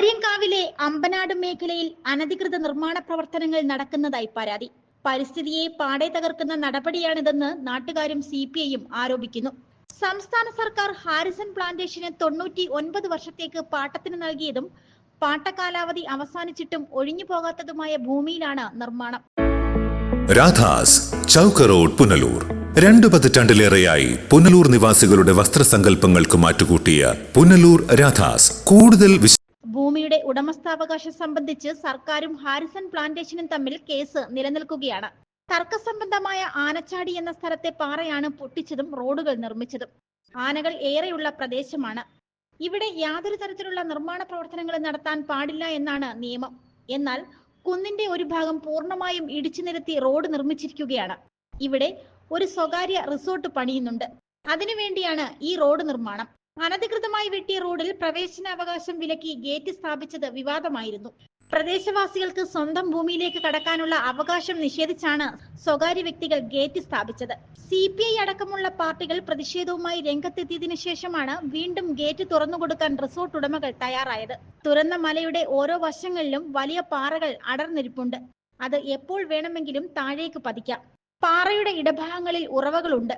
ആര്യങ്കാവിലെ അമ്പനാട് മേഖലയിൽ അനധികൃത നിർമ്മാണ പ്രവർത്തനങ്ങൾ നടക്കുന്നതായി പരാതി. പരിസ്ഥിതിയെ പാടെ തകർക്കുന്ന നടപടിയാണിതെന്ന് നാട്ടുകാരും സി പി ഐയും ആരോപിക്കുന്നു. സംസ്ഥാന സർക്കാർ ഹാരിസൺ പ്ലാന്റേഷന് തൊണ്ണൂറ്റി ഒൻപത് വർഷത്തേക്ക് പാട്ടത്തിന് നൽകിയതും പാട്ടകാലാവധി അവസാനിച്ചിട്ടും ഒഴിഞ്ഞു പോകാത്തതുമായ ഭൂമിയിലാണ് നിർമ്മാണം. രാധാസ് ചൗക്ക റോഡ് പുനലൂർ. രണ്ടു പതിറ്റാണ്ടിലേറെയായി പുനലൂർ നിവാസികളുടെ വസ്ത്രസങ്കല്പങ്ങൾക്ക് മാറ്റുകൂട്ടിയ പുനലൂർ രാധാസ് കൂടുതൽ ഉടമസ്ഥാവകാശം സംബന്ധിച്ച് സർക്കാരും ഹാരിസൺ പ്ലാന്റേഷനും തമ്മിൽ കേസ് നിലനിൽക്കുകയാണ്. തർക്കസംബന്ധമായ ആനച്ചാടി എന്ന സ്ഥലത്തെ പാറയാണ് പൊട്ടിച്ചതും റോഡുകൾ നിർമ്മിച്ചതും. ആനകൾ ഏറെയുള്ള പ്രദേശമാണ്. ഇവിടെ യാതൊരു തരത്തിലുള്ള നിർമ്മാണ പ്രവർത്തനങ്ങളും നടത്താൻ പാടില്ല എന്നാണ് നിയമം. എന്നാൽ കുന്നിന്റെ ഒരു ഭാഗം പൂർണമായും ഇടിച്ചു നിരത്തി റോഡ് നിർമ്മിച്ചിരിക്കുകയാണ്. ഇവിടെ ഒരു സ്വകാര്യ റിസോർട്ട് പണിയുന്നുണ്ട്. അതിനുവേണ്ടിയാണ് ഈ റോഡ് നിർമ്മാണം. അനധികൃതമായി വെട്ടിയ റോഡിൽ പ്രവേശനാവകാശം വിലക്കി ഗേറ്റ് സ്ഥാപിച്ചത് വിവാദമായിരുന്നു. പ്രദേശവാസികൾക്ക് സ്വന്തം ഭൂമിയിലേക്ക് കടക്കാനുള്ള അവകാശം നിഷേധിച്ചാണ് സ്വകാര്യ വ്യക്തികൾ ഗേറ്റ് സ്ഥാപിച്ചത്. സി പി ഐ അടക്കമുള്ള പാർട്ടികൾ പ്രതിഷേധവുമായി രംഗത്തെത്തിയതിനു ശേഷമാണ് വീണ്ടും ഗേറ്റ് തുറന്നുകൊടുക്കാൻ റിസോർട്ട് ഉടമകൾ തയ്യാറായത്. തുറന്ന മലയുടെ ഓരോ വശങ്ങളിലും വലിയ പാറകൾ അടർന്നിരിപ്പുണ്ട്. അത് എപ്പോൾ വേണമെങ്കിലും താഴേക്ക് പതിക്കാം. പാറയുടെ ഇടഭാഗങ്ങളിൽ ഉറവകളുണ്ട്.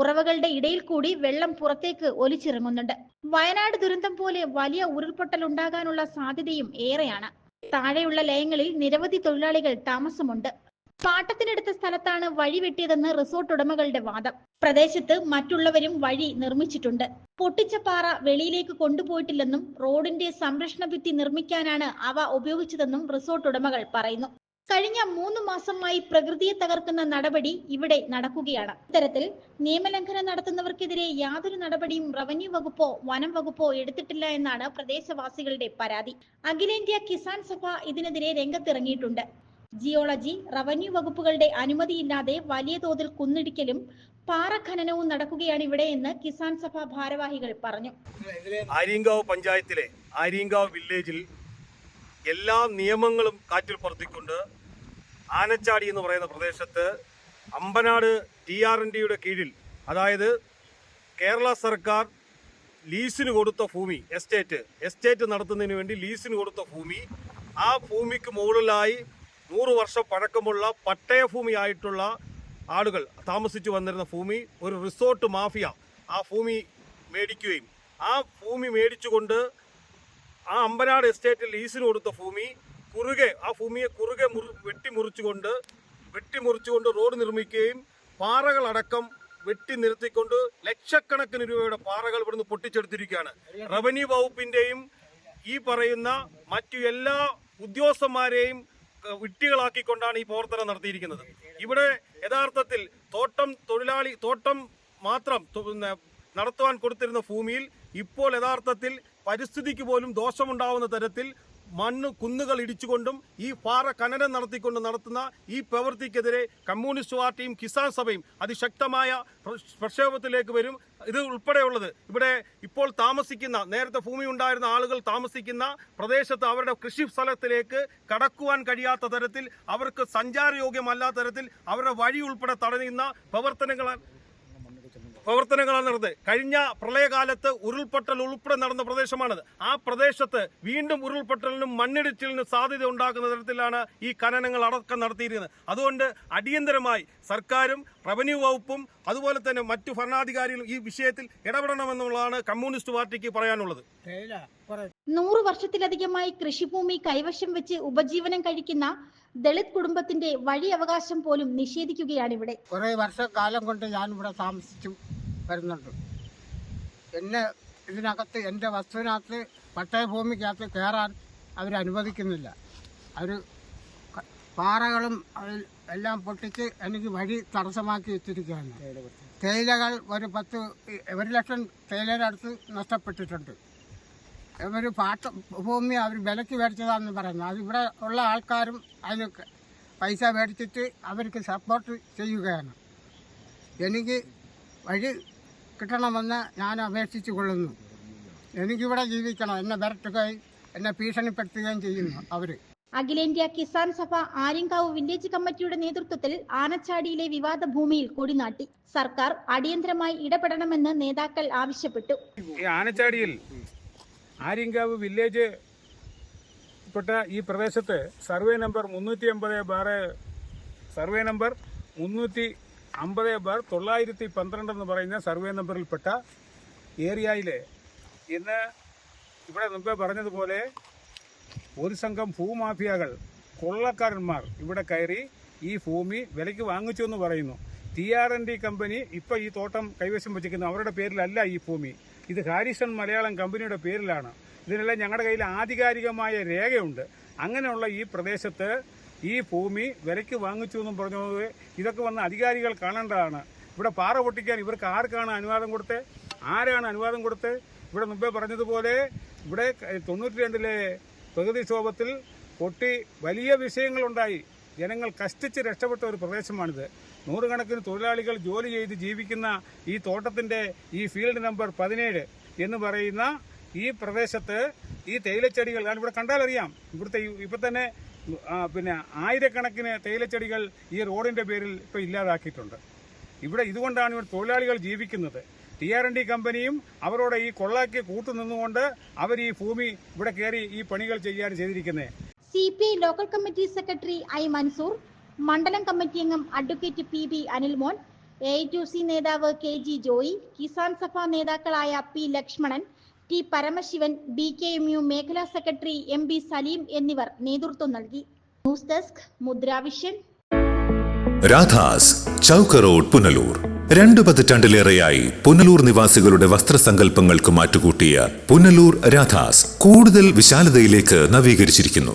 ഉറവകളുടെ ഇടയിൽ കൂടി വെള്ളം പുറത്തേക്ക് ഒലിച്ചിറങ്ങുന്നുണ്ട്. വയനാട് ദുരന്തം പോലെ വലിയ ഉരുൾപൊട്ടൽ ഉണ്ടാകാനുള്ള സാധ്യതയും ഏറെയാണ്. താഴെയുള്ള ലയങ്ങളിൽ നിരവധി തൊഴിലാളികൾ താമസമുണ്ട്. പാട്ടത്തിനെടുത്ത സ്ഥലത്താണ് വഴി വെട്ടിയതെന്ന് റിസോർട്ട് ഉടമകളുടെ വാദം. പ്രദേശത്ത് മറ്റുള്ളവരും വഴി നിർമ്മിച്ചിട്ടുണ്ട്. പൊട്ടിച്ച പാറ വെളിയിലേക്ക് കൊണ്ടുപോയിട്ടില്ലെന്നും റോഡിന്റെ സംരക്ഷണ ഭിത്തി നിർമ്മിക്കാനാണ് അവ ഉപയോഗിച്ചതെന്നും റിസോർട്ട് ഉടമകൾ പറയുന്നു. കഴിഞ്ഞ മൂന്ന് മാസമായി പ്രകൃതിയെ തകർക്കുന്ന നടപടി ഇവിടെ നടക്കുകയാണ്. ഇത്തരത്തിൽ നിയമലംഘനം നടത്തുന്നവർക്കെതിരെ യാതൊരു നടപടിയും റവന്യൂ വകുപ്പോ വനം വകുപ്പോ എടുത്തിട്ടില്ല എന്നാണ് പ്രദേശവാസികളുടെ പരാതി. അഖിലേന്ത്യാ കിസാൻ സഭ ഇതിനെതിരെ രംഗത്തിറങ്ങിയിട്ടുണ്ട്. ജിയോളജി റവന്യൂ വകുപ്പുകളുടെ അനുമതിയില്ലാതെ വലിയ തോതിൽ കുന്നിടിക്കലും പാറ ഖനനവും നടക്കുകയാണ് ഇവിടെ എന്ന് കിസാൻ സഭ ഭാരവാഹികൾ പറഞ്ഞു. ആര്യങ്കാവ് പഞ്ചായത്തിലെ ആര്യങ്കാവ് വില്ലേജിൽ എല്ലാ നിയമങ്ങളും കാറ്റിൽ പറത്തിക്കൊണ്ട് ആനച്ചാടി എന്ന് പറയുന്ന പ്രദേശത്ത് അമ്പനാട് ടി ആർ എൻ ഡിയുടെ കീഴിൽ അതായത് കേരള സർക്കാർ ലീസിന് കൊടുത്ത ഭൂമി എസ്റ്റേറ്റ് എസ്റ്റേറ്റ് നടത്തുന്നതിന് വേണ്ടി ലീസിന് കൊടുത്ത ഭൂമി ആ ഭൂമിക്ക് മുകളിലായി നൂറ് വർഷം പഴക്കമുള്ള പട്ടയ ഭൂമിയായിട്ടുള്ള ആളുകൾ താമസിച്ചു വന്നിരുന്ന ഭൂമി ഒരു റിസോർട്ട് മാഫിയ ആ ഭൂമി മേടിക്കുകയും ആ ഭൂമി മേടിച്ചുകൊണ്ട് ആ അമ്പനാട് എസ്റ്റേറ്റിൽ ലീസിന് കൊടുത്ത ഭൂമി കുറുകെ ആ ഭൂമിയെ കുറുകെ മുറി വെട്ടിമുറിച്ചുകൊണ്ട് വെട്ടിമുറിച്ചുകൊണ്ട് റോഡ് നിർമ്മിക്കുകയും പാറകളടക്കം വെട്ടി നിർത്തിക്കൊണ്ട് ലക്ഷക്കണക്കിന് രൂപയുടെ പാറകൾ ഇവിടുന്ന് പൊട്ടിച്ചെടുത്തിരിക്കുകയാണ്. റവന്യൂ വകുപ്പിന്റെയും ഈ പറയുന്ന മറ്റു എല്ലാ ഉദ്യോഗസ്ഥന്മാരെയും വിട്ടികളാക്കിക്കൊണ്ടാണ് ഈ പ്രവർത്തനം നടത്തിയിരിക്കുന്നത്. ഇവിടെ യഥാർത്ഥത്തിൽ തോട്ടം തൊഴിലാളി തോട്ടം മാത്രം നടത്തുവാൻ കൊടുത്തിരുന്ന ഭൂമിയിൽ ഇപ്പോൾ യഥാർത്ഥത്തിൽ പരിസ്ഥിതിക്ക് പോലും ദോഷമുണ്ടാവുന്ന തരത്തിൽ മണ്ണ് കുന്നുകൾ ഇടിച്ചുകൊണ്ടും ഈ പാറ ഖനനം നടത്തിക്കൊണ്ട് നടത്തുന്ന ഈ പ്രവൃത്തിക്കെതിരെ കമ്മ്യൂണിസ്റ്റ് പാർട്ടിയും കിസാൻ സഭയും അതിശക്തമായ പ്രക്ഷോഭത്തിലേക്ക് വരും. ഇത് ഉൾപ്പെടെയുള്ളത്. ഇവിടെ ഇപ്പോൾ താമസിക്കുന്ന നേരത്തെ ഭൂമി ഉണ്ടായിരുന്ന ആളുകൾ താമസിക്കുന്ന പ്രദേശത്ത് അവരുടെ കൃഷി സ്ഥലത്തിലേക്ക് കടക്കുവാൻ കഴിയാത്ത തരത്തിൽ അവർക്ക് സഞ്ചാരയോഗ്യമല്ലാത്ത തരത്തിൽ അവരുടെ വഴി ഉൾപ്പെടെ തടയുന്ന പ്രവർത്തനങ്ങൾ പ്രവർത്തനങ്ങളാണ് നടന്നത്. കഴിഞ്ഞ പ്രളയകാലത്ത് ഉരുൾപൊട്ടൽ ഉൾപ്പെടെ നടന്ന പ്രദേശമാണത്. ആ പ്രദേശത്ത് വീണ്ടും ഉരുൾപൊട്ടലിനും മണ്ണിടിച്ചിലിനും സാധ്യത ഉണ്ടാക്കുന്ന തരത്തിലാണ് ഈ ഖനനങ്ങൾ അടക്കം നടത്തിയിരുന്നത് അതുകൊണ്ട് അടിയന്തരമായി സർക്കാരും റവന്യൂ വകുപ്പും അതുപോലെ തന്നെ മറ്റു ഭരണാധികാരികളും ഈ വിഷയത്തിൽ ഇടപെടണമെന്നുള്ളതാണ് കമ്മ്യൂണിസ്റ്റ് പാർട്ടിക്ക് പറയാനുള്ളത്. നൂറു വർഷത്തിലധികമായി കൃഷിഭൂമി കൈവശം വെച്ച് ഉപജീവനം കഴിക്കുന്ന ദളിത് കുടുംബത്തിന്റെ വഴി അവകാശം പോലും നിഷേധിക്കുകയാണ് ഇവിടെ കുറേ വർഷക്കാലം കൊണ്ട് ഞാൻ ഇവിടെ താമസിച്ചു. വരുന്നുണ്ട്. എന്നെ ഇതിനകത്ത് എന്റെ വസ്തുവിനകത്ത് പട്ടയഭൂമിക്കകത്ത് കയറാൻ അവരനുവദിക്കുന്നില്ല അവർ പാറകളും എല്ലാം പൊട്ടിച്ച് എനിക്ക് വഴി തടസ്സമാക്കി വെച്ചിരിക്കുകയാണ്. തേയിലകൾ ഒരു പത്ത് ഒരു ലക്ഷം തേയിലയുടെ അടുത്ത് നഷ്ടപ്പെട്ടിട്ടുണ്ട്. ഒരു പാട്ട ഭൂമി അവർ വിലയ്ക്ക് മേടിച്ചതാണെന്ന് പറയുന്നത്. അതിവിടെ ഉള്ള ആൾക്കാരും അതിന് പൈസ മേടിച്ചിട്ട് അവർക്ക് സപ്പോർട്ട് ചെയ്യുകയാണ്. എനിക്ക് വഴി കിട്ടണമെന്ന് ഞാൻ അപേക്ഷിച്ചു കൊള്ളുന്നു എനിക്കിവിടെ ജീവിക്കണം. എന്നെ വരട്ടുകയും എന്നെ ഭീഷണിപ്പെടുത്തുകയും ചെയ്യുന്നു അവർ അഖിലേന്ത്യാ കിസാൻ സഭ ആര്യങ്കാവ് വില്ലേജ് കമ്മിറ്റിയുടെ നേതൃത്വത്തിൽ ആനച്ചാടിയിലെ വിവാദ ഭൂമിയിൽ കൊടിനാട്ടി. സർക്കാർ അടിയന്തരമായി ഇടപെടണമെന്ന് നേതാക്കൾ ആവശ്യപ്പെട്ടു. ഈ ആനച്ചാടിയിൽ ആര്യങ്കാവ് വില്ലേജ് പെട്ട ഈ പ്രദേശത്ത് സർവേ നമ്പർ മുന്നൂറ്റി അമ്പത് ബാറ് സർവേ നമ്പർ മുന്നൂറ്റി അമ്പത് ബാർ തൊള്ളായിരത്തി പന്ത്രണ്ട് എന്ന് പറയുന്ന സർവേ നമ്പറിൽപ്പെട്ട ഏരിയയിൽ ഇന്ന് ഇവിടെ മുമ്പേ പറഞ്ഞതുപോലെ ഒരു സംഘം ഭൂമാഫിയകൾ കൊള്ളക്കാരന്മാർ ഇവിടെ കയറി ഈ ഭൂമി വിലയ്ക്ക് വാങ്ങിച്ചു എന്ന് പറയുന്നു. T R N D company ഇപ്പോൾ ഈ തോട്ടം കൈവശം വെച്ചിരിക്കുന്നു. അവരുടെ പേരിലല്ല ഈ ഭൂമി. ഇത് ഹാരിസൺ മലയാളം കമ്പനിയുടെ പേരിലാണ്. ഇതിനെല്ലാം ഞങ്ങളുടെ കയ്യിൽ ആധികാരികമായ രേഖയുണ്ട്. അങ്ങനെയുള്ള ഈ പ്രദേശത്ത് ഈ ഭൂമി വിലയ്ക്ക് വാങ്ങിച്ചു എന്നും പറഞ്ഞത് ഇതൊക്കെ വന്ന അധികാരികൾ കാണേണ്ടതാണ്. ഇവിടെ പാറ പൊട്ടിക്കാൻ ഇവർക്ക് ആർക്കാണ് അനുവാദം കൊടുത്തത് ആരാണ് അനുവാദം കൊടുത്തത് ഇവിടെ മുമ്പേ പറഞ്ഞതുപോലെ ഇവിടെ തൊണ്ണൂറ്റി രണ്ടിലെ പ്രകൃതിക്ഷോഭത്തിൽ പൊട്ടി വലിയ വിഷയങ്ങളുണ്ടായി. ജനങ്ങൾ കഷ്ടിച്ച് രക്ഷപ്പെട്ട ഒരു പ്രദേശമാണിത്. നൂറുകണക്കിന് തൊഴിലാളികൾ ജോലി ചെയ്ത് ജീവിക്കുന്ന ഈ തോട്ടത്തിന്റെ ഈ ഫീൽഡ് നമ്പർ പതിനേഴ് എന്ന് പറയുന്ന ഈ പ്രദേശത്ത് ഈ തേയിലച്ചെടികൾ ഞാൻ ഇവിടെ കണ്ടാലറിയാം. ഇവിടുത്തെ ഇപ്പം തന്നെ പിന്നെ ആയിരക്കണക്കിന് തേയിലച്ചെടികൾ ഈ റോഡിന്റെ പേരിൽ ഇപ്പോൾ ഇല്ലാതാക്കിയിട്ടുണ്ട്. ഇവിടെ ഇതുകൊണ്ടാണ് ഇവിടെ തൊഴിലാളികൾ ജീവിക്കുന്നത്. ടി ആർ എൻ ഡി കമ്പനിയും അവരോട് ഈ കൊള്ളാക്കി കൂട്ടുനിന്നുകൊണ്ട് അവർ ഈ ഭൂമി ഇവിടെ കയറി ഈ പണികൾ ചെയ്യാൻ ചെയ്തിരിക്കുന്നത് C P I local committee secretary I Mansoor മണ്ഡലം കമ്മിറ്റി അംഗം advocate P B Anilmon A C നേതാവ് കെ ജി ജോയി കിസാൻ സഭ നേതാക്കളായ P Lakshmanan T Paramasivan B K M U മേഖലാ സെക്രട്ടറി എം ബി സലീം എന്നിവർ നേതൃത്വം നൽകി. News desk Mudravision. Radhas Chowka road Punalur. രണ്ടു പതിറ്റാണ്ടിലേറെയായി പുനലൂർ നിവാസികളുടെ വസ്ത്രസങ്കല്പങ്ങൾക്ക് മാറ്റുകൂട്ടിയ പുനലൂർ രാധാസ് കൂടുതൽ വിശാലതയിലേക്ക് നവീകരിച്ചിരിക്കുന്നു.